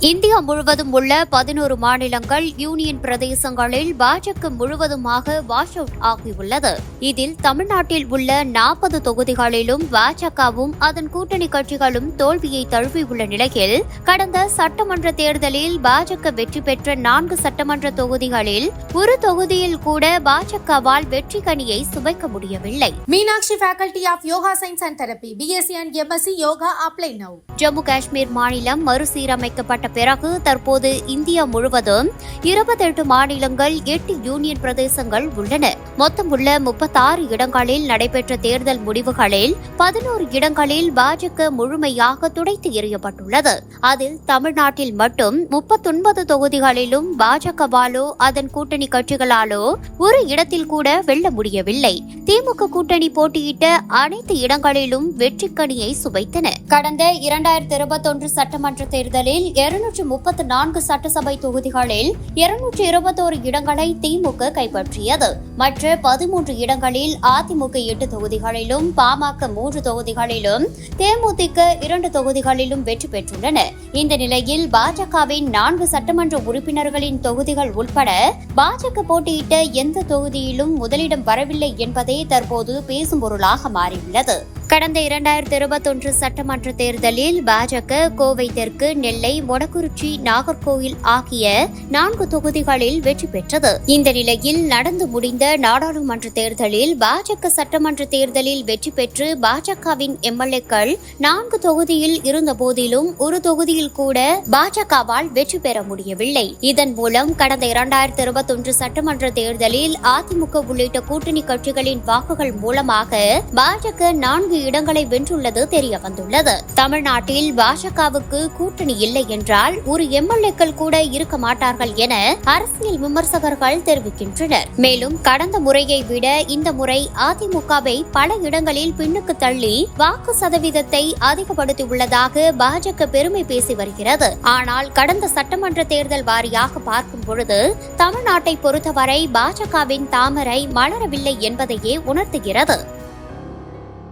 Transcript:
India முழுவதும் உள்ள பதினோரு மாநிலங்கள் யூனியன் பிரதேசங்களில் பாஜக முழுவதுமாக வாஷ் அவுட் ஆகியுள்ளது இதில் தமிழ்நாட்டில் உள்ள நாற்பது தொகுதிகளிலும் பாஜகவும் அதன் கூட்டணி கட்சிகளும் தோல்வியை தழுவியுள்ள நிலையில் கடந்த சட்டமன்ற தேர்தலில் பாஜக வெற்றி பெற்ற நான்கு சட்டமன்ற தொகுதிகளில் ஒரு தொகுதியில் கூட பாஜகவால் வெற்றி கனியை சுவைக்க முடியவில்லை Meenakshi Faculty of Yoga Science and Therapy, BSc and MSc Yoga apply now. Jammu Kashmir மாநிலம் மறுசீரமைக்கப்பட்ட பிறகு தற்போது இந்தியா முழுவதும் இருபத்தெட்டு மாநிலங்கள் எட்டு யூனியன் பிரதேசங்கள் உள்ளன. மொத்தம் உள்ள முப்பத்தாறு இடங்களில் நடைபெற்ற தேர்தல் முடிவுகளில் பதினோரு இடங்களில் பாஜக முழுமையாக துடைத்து எறியப்பட்டுள்ளது. அதில் தமிழ்நாட்டில் மட்டும் முப்பத்தொன்பது தொகுதிகளிலும் பாஜகவாலோ அதன் கூட்டணி கட்சிகளாலோ ஒரு இடத்தில் கூட வெல்ல முடியவில்லை. திமுக கூட்டணி போட்டியிட்ட அனைத்து இடங்களிலும் வெற்றிக்கனியை சுவைத்தன. கடந்த இரண்டாயிரத்தி இருபத்தொன்று சட்டமன்ற தேர்தலில் இருநூற்று முப்பத்து நான்கு சட்டசபை தொகுதிகளில் இருநூற்று இருபத்தோரு இடங்களை திமுக கைப்பற்றியது. மற்ற பதிமூன்று இடங்களில் அதிமுக எட்டு தொகுதிகளிலும் பாமக மூன்று தொகுதிகளிலும் தேமுதிக இரண்டு தொகுதிகளிலும் வெற்றி பெற்றுள்ளன. இந்த நிலையில் பாஜகவின் நான்கு சட்டமன்ற உறுப்பினர்களின் தொகுதிகள் உட்பட பாஜக போட்டியிட்ட எந்த தொகுதியிலும் முதலிடம் வரவில்லை என்பதே தற்போது பேசும் பொருளாக மாறியுள்ளது. கடந்த இரண்டாயிரத்தி இருபத்தொன்று சட்டமன்ற தேர்தலில் பாஜக கோவை தெற்கு நெல்லை மொடக்குறிச்சி நாகர்கோவில் ஆகிய நான்கு தொகுதிகளில் வெற்றி பெற்றது. இந்த நிலையில் நடந்து முடிந்த நாடாளுமன்ற தேர்தலில் பாஜக சட்டமன்ற தேர்தலில் வெற்றி பெற்று பாஜகவின் எம்எல்ஏக்கள் நான்கு தொகுதியில் இருந்த போதிலும் ஒரு தொகுதியில் கூட பாஜகவால் வெற்றி பெற முடியவில்லை. இதன் மூலம் கடந்த இரண்டாயிரத்தி இருபத்தொன்று சட்டமன்ற தேர்தலில் அதிமுக உள்ளிட்ட கூட்டணி கட்சிகளின் வாக்குகள் மூலமாக பாஜக நான்கு இடங்களை வென்றுள்ளது தெரிய வந்துள்ளது தமிழ்நாட்டில் பாஜகவுக்கு கூட்டணி இல்லை என்றால் ஒரு எம்எல்ஏக்கள் கூட இருக்க மாட்டார்கள் என அரசியல் விமர்சகர்கள் தெரிவிக்கின்றனர். மேலும் கடந்த முறையை விட இந்த முறை அதிமுகவை பல இடங்களில் பின்னுக்கு தள்ளி வாக்கு சதவீதத்தை அதிகப்படுத்தியுள்ளதாக பாஜக பெருமை பேசி வருகிறது. ஆனால் கடந்த சட்டமன்ற தேர்தல் வாரியாக பார்க்கும் பொழுது தமிழ்நாட்டை பொறுத்தவரை பாஜகவின் தாமரை மலரவில்லை என்பதையே உணர்த்துகிறது.